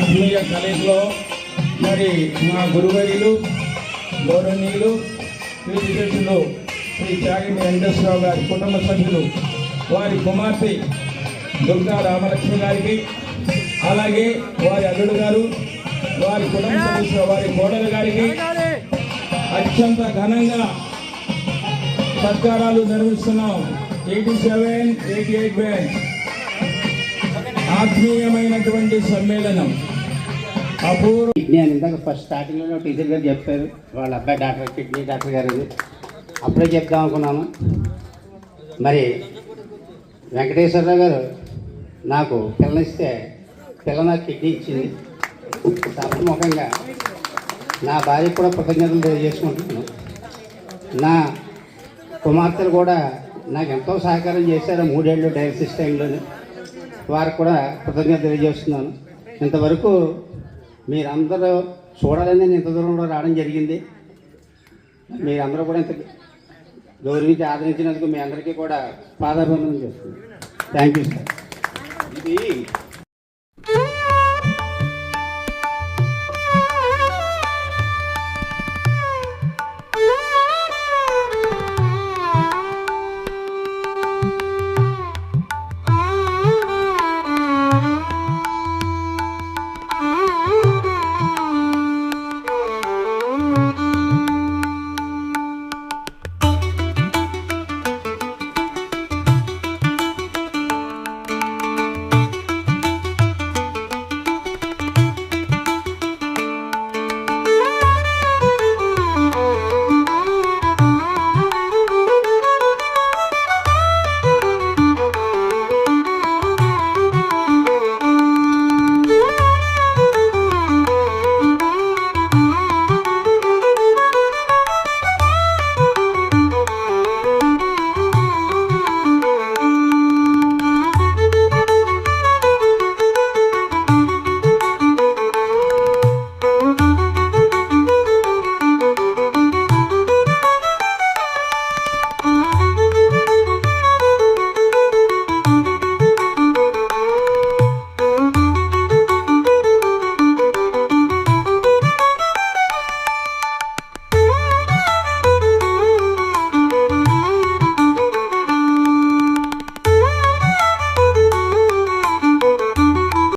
ఆత్మీయ కలయికలో మరి మా గురువర్యులు గౌరవనీయులు శ్రీ శ్రీ త్యాగి వెంకటేశ్వరరావు గారి కుటుంబ సభ్యులు వారి కుమార్తె దుర్గా రామలక్ష్మి గారికి అలాగే వారి అల్లుడు గారు వారి కుటుంబ సభ్యులు వారి కోడలు గారికి అత్యంత ఘనంగా సత్కారాలు నిర్వహిస్తున్నాం. Eighty seven eighty eight bank ఆత్మీయమైనటువంటి సమ్మేళనం. అపూర్వ నేను ఇందాక ఫస్ట్ స్టార్టింగ్లో టీచర్ గారు చెప్పారు. వాళ్ళ అబ్బాయి డాక్టర్ కిడ్నీ డాక్టర్ గారు అప్పుడే చెప్దాం అనుకున్నాను. మరి వెంకటేశ్వరరావు గారు నాకు పిల్లనిస్తే పిల్ల నాకు కిడ్నీ ఇచ్చింది. సభముఖంగా నా భార్య కూడా కృతజ్ఞతలు తెలియజేసుకుంటున్నాను. నా కుమార్తెలు కూడా నాకు ఎంతో సహకారం చేశారు మూడేళ్ళు డయాలసిస్ టైంలోనే. వారికి కూడా కృతజ్ఞత తెలియజేస్తున్నాను. ఇంతవరకు మీరందరూ చూడాలని నేను ఇంత దూరంలో రావడం జరిగింది. మీరందరూ కూడా ఇంత గౌరవించి ఆదరించినందుకు మీ అందరికీ కూడా పాదాభివందనం చేస్తున్నాను. థ్యాంక్ యూ సార్ ఇది